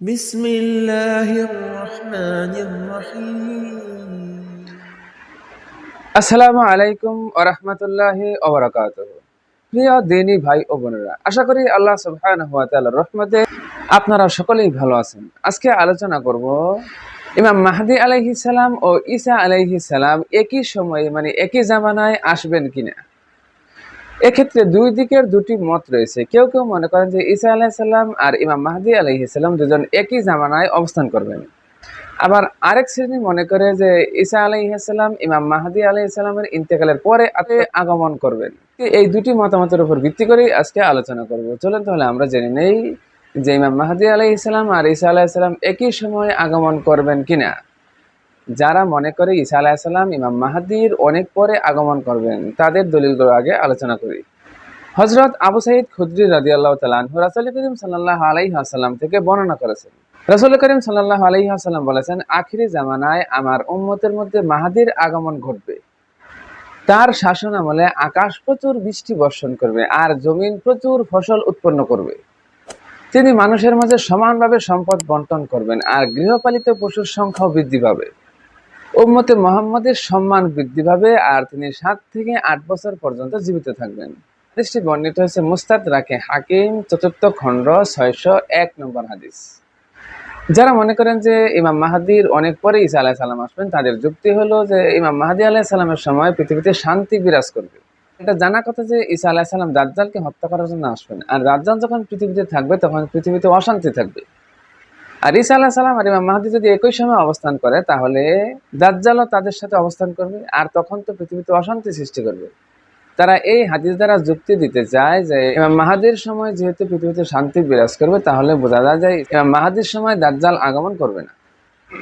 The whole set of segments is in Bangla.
بسم الله الرحمن الرحيم আসসালামু আলাইকুম ওরহমতুল্লাহ ওবরাকাত প্রিয় দিনী ভাই ও বোনেরা আশা করি আল্লাহ সুবহানাহু ওয়া তাআলার রহমতে আপনারা সকলেই ভালো আছেন আজকে আলোচনা করব ইমাম মাহদি আলাইহিস সালাম ও ঈসা আলাইহিস সালাম একই সময়ে মানে একই জামানায় আসবেন কিনা এক্ষেত্রে দুই দিকের দুটি মত রয়েছে। কেউ কেউ মনে করেন যে ঈসা আলাইহিস সালাম আর ইমাম মাহদি আলাইহিস সালাম দুজন একই জামানায় অবস্থান করবেন। আবার আরেক শ্রেণি মনে করে যে ঈসা আলাইহিসাল্লাম ইমাম মাহাদি আলাইহিসাল্লামের ইন্তেকালের পরে আগমন করবেন। এই দুটি মতামতের উপর ভিত্তি করেই আজকে আলোচনা করব। চলেন তাহলে আমরা জেনে নেই যে ইমাম মাহাদি আলাইহিসাল্লাম আর ঈসা আলাইহিসাল্লাম একই সময়ে আগমন করবেন কিনা। যারা মনে করে ঈসা আলাইহিসাল্লাম ইমাম মাহাদির অনেক পরে আগমন করবেন, তাদের দলিলগুলো আগে আলোচনা করি। হজরত আবু সাইদ খুদ্রি রাজি আল্লাহ তালান রাসুল করিম সাল্লাহ আলাইহি আসাল্লাম থেকে বর্ণনা করেছেন। রাসুল করিম সাল্লাহ আলাইহি আসাল্লাম বলেছেন, আখিরি জামানায় আমার উম্মতের মধ্যে মাহাদির আগমন ঘটবে। তার শাসন আমলে আকাশ প্রচুর বৃষ্টি বর্ষণ করবে আর জমিন প্রচুর ফসল উৎপন্ন করবে। তিনি মানুষের মাঝে সমানভাবে সম্পদ বন্টন করবেন আর গৃহপালিত পশুর সংখ্যাও বৃদ্ধি পাবে। উম্মতে মোহাম্মদের সম্মান বৃদ্ধি পাবে আর তিনি সাত থেকে আট বছর পর্যন্ত জীবিত থাকবেন। হাদিসটি বর্ণিত হয়েছে, মুস্তাদ রাখে হাকিম, চতুর্থ খণ্ড, ছয়শো এক নম্বর হাদিস। যারা মনে করেন যে ইমাম মাহাদির অনেক পরে ঈসা আলাহ সাল্লাম আসবেন, তাদের যুক্তি হলো যে ইমাম মাহাদি আলাহ সাল্লামের সময় পৃথিবীতে শান্তি বিরাজ করবে। এটা জানা কথা যে ঈসা আলাহ সাল্লাম দাজ্জালকে হত্যা করার জন্য আসবেন। আর দাজ্জাল যখন পৃথিবীতে থাকবে, তখন পৃথিবীতে অশান্তি থাকবে। আর ঈসা আলাহ সাল্লাম আর ইমাম মাহাদি যদি একই সময় অবস্থান করে, তাহলে দাজ্জালও তাদের সাথে অবস্থান করবে আর তখন তো পৃথিবীতে অশান্তি সৃষ্টি করবে। তারা এই হাদিস দ্বারা যুক্তি দিতে চায় যে, ইমাম মাহাদির সময় যেহেতু পৃথিবীতে শান্তি বিরাজ করবে, তাহলে বোঝা যায় ইমাম মাহাদির সময় দাজ্জাল আগমন করবে না।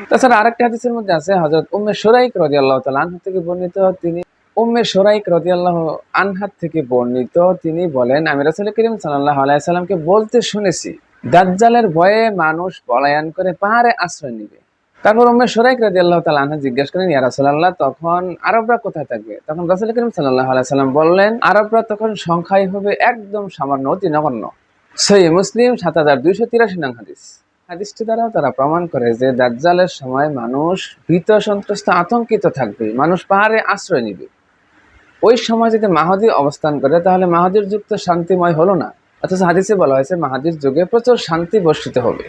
তাছাড়া আরেকটা হাদিসের মধ্যে আছে হজরত উম্মে সোরাইক রদি আল্লাহ আনহা থেকে বর্ণিত, তিনি উম্মে সোরাইক রদি আল্লাহ আনহাত থেকে বর্ণিত, তিনি বলেন, আমি রাসুল করিম সাল্লাহ আলাইসাল্লামকে বলতে শুনেছি দাজ্জালের ভয়ে মানুষ পলায়ন করে পাহাড়ে আশ্রয় নিবে। তারপর উম্মে সোরাইক রাজি আল্লাহ তালা আনহা জিজ্ঞেস করেন, ইয়া রাসুল্লাহ তখন আরবরা কোথায় থাকবে? তখন রাসুল করিম সাল্লাহ আলাইসাল্লাম বললেন, আরবরা তখন সংখ্যায় হবে একদম সামান্য অতি নগণ্য সই মুসলিম সাত হাজার দুইশো তিরাশি নং হাদিস। হাদিসটি দ্বারাও তারা প্রমাণ করে যে দাজ্জালের সময় মানুষ ভীত, সন্ত্রস্ত, আতঙ্কিত থাকবে, মানুষ পাহাড়ে আশ্রয় নিবে। ওই সময় যদি মাহাদি অবস্থান করে, তাহলে মাহাদির যুক্ত শান্তিময় হলো না। অথচ হাদিসে বলা হয়েছে মাহাদির যুগে প্রচুর শান্তি বর্ষিত হবে।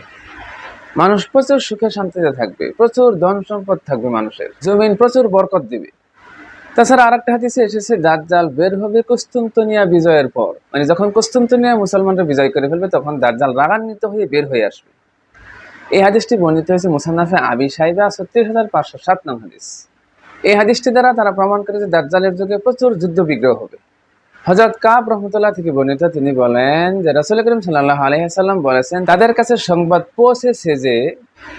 মানুষ প্রচুর সুখে শান্তিতে থাকবে, প্রচুর ধন সম্পদ থাকবে মানুষের, জমিন প্রচুর বরকত দিবে। তাছাড়া আরেকটা হাদিসে এসেছে, দাজ্জাল বের হবে কুস্তুন্তনিয়া বিজয়ের পর। মানে যখন কুস্তুন্তনিয়া মুসলমানরা বিজয় করে ফেলবে, তখন দাজ্জাল রাগান্বিত হয়ে বের হয়ে আসবে। এই হাদিসটি বর্ণিত হয়েছে মুসান্নাফে আবি সাইবা, ছত্রিশ হাজার পাঁচশো সাত নং হাদিস। এই হাদিসটি দ্বারা তারা প্রমাণ করে যে দাজ্জালের যুগে প্রচুর যুদ্ধ বিগ্রহ হবে। হজরত কাব রহমতুল্লাহ থেকে বর্ণিত তিনি বলেন যে রসুল করিম সাল্লাহ আলহিহাল্লাম বলেছেন, তাদের কাছে সংবাদ পৌঁছেছে যে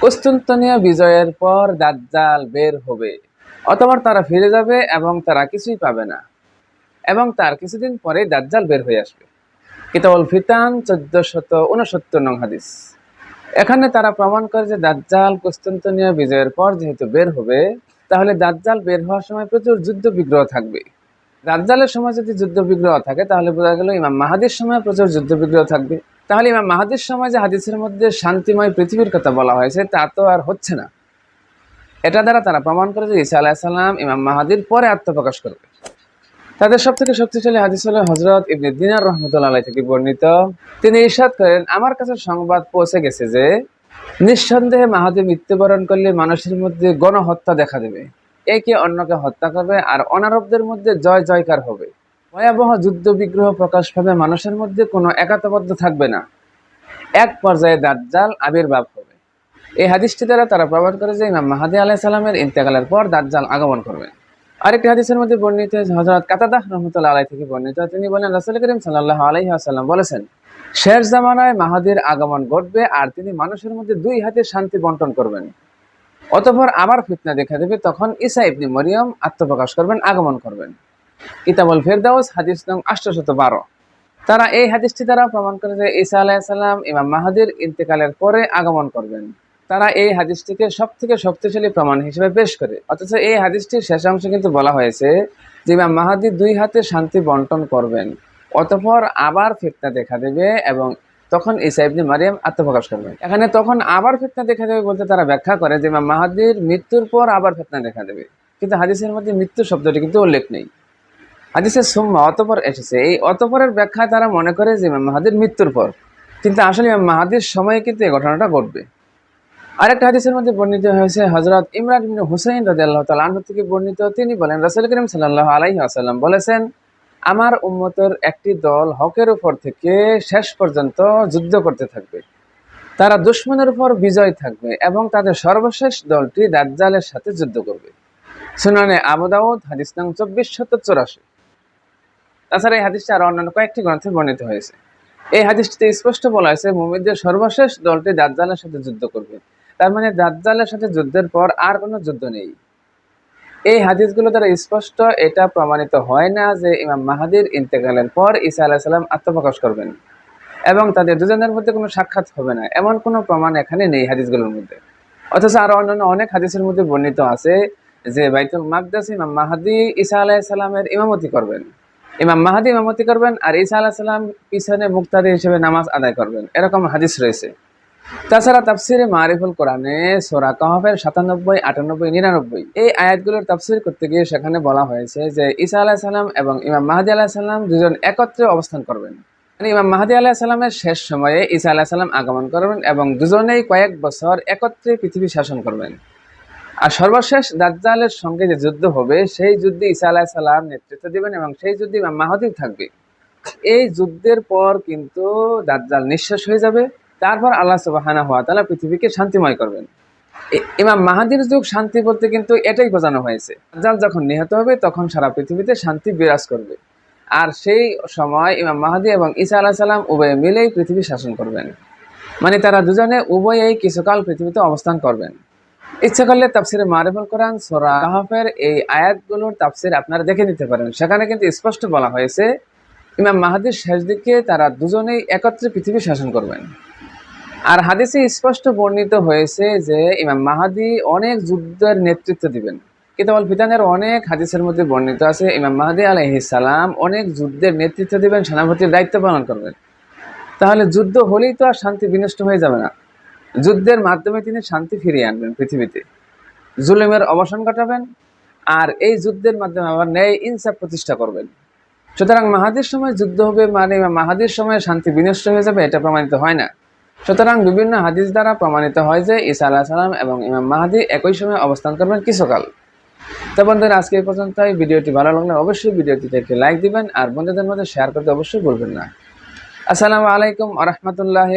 কুস্তুন্তনিয়া বিজয়ের পর দাজ্জাল বের হবে। অথবা তারা ফিরে যাবে এবং তারা কিছুই পাবে না। এবং তার কিছুদিন পরে দাজ্জাল বের হয়ে আসবে। কিতাবুল ফিতান চোদ্দ শত উনসত্তর নং হাদিস। এখানে তারা প্রমাণ করে যে দাজ্জাল কুস্তুন্তনিয়া বিজয়ের পর যেহেতু বের হবে, তাহলে দাজ্জাল বের হওয়ার সময় প্রচুর যুদ্ধ বিগ্রহ থাকবে। দাজ্জালের সময় যদি যুদ্ধ বিগ্রহ থাকে, তাহলে বোঝা গেল ইমাম মাহাদির সময় প্রচুর যুদ্ধ বিগ্রহ থাকবে। তাহলে ইমাম মাহাদির সময় যে হাদিসের মধ্যে শান্তিময় পৃথিবীর কথা বলা হয়েছে, তা তো আর হচ্ছে না। এটা দ্বারা তারা প্রমাণ করে যে ঈসা আলাহিসাল্লাম ইমাম মাহাদির পরে আত্মপ্রকাশ করবে। তাদের সব থেকে শক্তিশালী হাদিস হল হজরত ইবনে দিনার রহমতুল্লাহ থেকে বর্ণিত। তিনি ইরশাদ করেন, আমার কাছে সংবাদ পৌঁছে গেছে যে, নিঃসন্দেহে মাহাদি মৃত্যুবরণ করলে মানুষের মধ্যে গণহত্যা দেখা দেবে। একে অন্যকে হত্যা করবে আর অনারবদের মধ্যে জয় জয়কার হবে। ভয়াবহ যুদ্ধ বিগ্রহ প্রকাশ পাবে মানুষের মধ্যে, কোনো একাতবদ্ধ থাকবে না। এক পর্যায়ে দাজ্জাল আবির্ভাব হবে। এই হাদিসটি দ্বারা তারা প্রমাণ করে যে ইমাম মাহাদি আলাহ সালামের ইন্তেকালের পর দাজ্জাল আগমন করবেন। আরেকটি হাদিসের মধ্যে বর্ণিত হজরত কাতাদাহ রহমতুল্লাহ আলাই থেকে বর্ণিত, তিনি বলেন, রাসুল করিম সাল্লাহ আলাইহি আসাল্লাম বলেছেন, শেষ জামানায় মাহাদির আগমন ঘটবে আর তিনি মানুষের মধ্যে দুই হাতে শান্তি বন্টন করবেন। অতঃপর আবার ফিতনা দেখা দেবে, তখন ইসা ইবনি মরিয়ম আত্মপ্রকাশ করবেন, আগমন করবেন। কিতাবুল ফেরদাউস, হাদিস নং আষ্টশত বারো। তারা এই হাদিসটি দ্বারা প্রমাণ করে যে ঈসা আলাইসাল্লাম ইমাম মাহাদির ইন্তেকালের পরে আগমন করবেন। তারা এই হাদিসটিকে সব থেকে শক্তিশালী প্রমাণ হিসেবে পেশ করে। অথচ এই হাদিসটির শেষ অংশে কিন্তু বলা হয়েছে যে ইমাম মাহাদি দুই হাতে শান্তি বন্টন করবেন। অতঃপর আবার ফিতনা দেখা দেবে এবং তখন ঈসা ইবনে মারিয়াম আত্মপ্রকাশ করবেন এখানে তখন আবার ফেতনা দেখা দেবে বলতে তারা ব্যাখ্যা করে যে মাহাদির মৃত্যুর পর আবার ফেতনা দেখা দেবে। কিন্তু হাদিসের মধ্যে মৃত্যু শব্দটি কিন্তু উল্লেখ নেই। হাদিসের সুম্মা অতপর এসেছে। এই অতপরের ব্যাখ্যায় তারা মনে করে যে মাহাদির মৃত্যুর পর। কিন্তু আসলে মাহাদির সময়ে কিন্তু এই ঘটনাটা ঘটবে। আরেকটা হাদিসের মধ্যে বর্ণিত হয়েছে হজরত ইমরান ইবনে হুসাইন রাদিয়াল্লাহু তাআলা আনহু থেকে বর্ণিত। তিনি বলেন, রাসূল করিম সাল্লাল্লাহু আলাইহি ওয়াসাল্লাম বলেছেন আমার উম্মতের একটি দল হকের উপর থেকে শেষ পর্যন্ত যুদ্ধ করতে থাকবে। তারা দুশ্মনের উপর বিজয় থাকবে এবং তাদের সর্বশেষ দলটি দাজ্জালের সাথে যুদ্ধ করবে। সুনানে আবু দাউদ, হাদিস নং চব্বিশ শত চৌরাশি। তাছাড়া এই হাদিসটা আরও অন্যান্য কয়েকটি গ্রন্থে বর্ণিত হয়েছে। এই হাদিসটিতে স্পষ্ট বলা হয়েছে, মুমিনদের সর্বশেষ দলটি দাজ্জালের সাথে যুদ্ধ করবে। তার মানে দাজ্জালের সাথে যুদ্ধের পর আর কোনো যুদ্ধ নেই। এই হাদিসগুলো দ্বারা স্পষ্ট, এটা প্রমাণিত হয় না যে ইমাম মাহাদির ইন্তেকালের পর ঈসা আলাহ সাল্লাম আত্মপ্রকাশ করবেন। এবং তাদের দুজনের মধ্যে কোনো সাক্ষাৎ হবে না। এমন কোনো প্রমাণ এখানে নেই হাদিসগুলোর মধ্যে। অথচ আরও অন্যান্য অনেক হাদিসের মধ্যে বর্ণিত আছে যে বাইতুল মাকদাস ইমাম মাহাদি ঈসা আলাহ সাল্লামের ইমামতি করবেন। ইমাম মাহাদি ইমামতি করবেন আর ঈসা আলাহ সাল্লাম পিছনে মুক্তাদি হিসেবে নামাজ আদায় করবেন। এরকম হাদিস রয়েছে। তাছাড়া তাফসিরে মারিফুল কোরআনে সোরা কাহফের সাতানব্বই, আটানব্বই, নিরানব্বই এই আয়াতগুলোর তাফসির করতে গিয়ে সেখানে বলা হয়েছে যে ঈসা আলাহ সাল্লাম এবং ইমাম মাহাদি আলাহ সাল্লাম দুজন একত্রে অবস্থান করবেন। মানে ইমাম মাহাদি আলাহ সাল্লামের শেষ সময়ে ঈসা আলাহ সাল্লাম আগমন করবেন এবং দুজনেই কয়েক বছর একত্রে পৃথিবী শাসন করবেন। আর সর্বশেষ দাজ্জালের সঙ্গে যে যুদ্ধ হবে, সেই যুদ্ধে ঈসা আলাহ সাল্লাম নেতৃত্ব দিবেন এবং সেই যুদ্ধে ইমাম মাহাদি থাকবে। এই যুদ্ধের পর কিন্তু দাজ্জাল নিঃশ্বাস হয়ে যাবে। তারপর আল্লাহ সুবাহানা হওয়া তালা পৃথিবীকে শান্তিময় করবেন। ইমাম মাহাদির যুগ শান্তি বলতে কিন্তু এটাই বোঝানো হয়েছে। দাজ্জাল যখন নিহত হবে, তখন সারা পৃথিবীতে শান্তি বিরাজ করবে। আর সেই সময় ইমাম মাহাদি এবং ঈসা আলাহ সাল্লাম উভয়ে মিলেই পৃথিবী শাসন করবেন। মানে তারা দুজনে উভয়েই কিছুকাল পৃথিবীতে অবস্থান করবেন। ইচ্ছা করলে তাফসিরে মারেফুল কোরআন, সোরা এই আয়াতগুলোর তাফসির আপনারা দেখে নিতে পারেন। সেখানে কিন্তু স্পষ্ট বলা হয়েছে, ইমাম মাহাদির শেষ দিকে তারা দুজনেই একত্রে পৃথিবী শাসন করবেন। আর হাদিসে স্পষ্ট বর্ণিত হয়েছে যে ইমাম মাহাদি অনেক যুদ্ধের নেতৃত্ব দিবেন। কিতাবল ফিতানের অনেক হাদিসের মধ্যে বর্ণিত আছে, ইমাম মাহাদি সালাম অনেক যুদ্ধের নেতৃত্ব দিবেন, সেনাপতির দায়িত্ব পালন করবেন। তাহলে যুদ্ধ হলেই তো আর শান্তি বিনষ্ট হয়ে যাবে না। যুদ্ধের মাধ্যমে তিনি শান্তি ফিরিয়ে আনবেন পৃথিবীতে। জুলুমের অবসান ঘটাবেন আর এই যুদ্ধের মাধ্যমে আবার ন্যায় ইনসাফ প্রতিষ্ঠা করবেন। সুতরাং মাহাদির সময় যুদ্ধ হবে মানে মাহাদির সময় শান্তি বিনষ্ট হয়ে যাবে, এটা প্রমাণিত হয় না। সুতরাং বিভিন্ন হাদিস দ্বারা প্রমাণিত হয় যে ঈসা আলাহ সালাম এবং ইমাম মাহাদি একই সময় অবস্থান করবেন কিছুকাল। তো বন্ধুরা, আজকে এই পর্যন্তই। ভিডিওটি ভালো লাগলে অবশ্যই ভিডিওটিতে একটি লাইক দিবেন আর বন্ধুদের মধ্যে শেয়ার করতে অবশ্যই ভুলবেন না। আসসালামু আলাইকুম আ রহমতুল্লাহ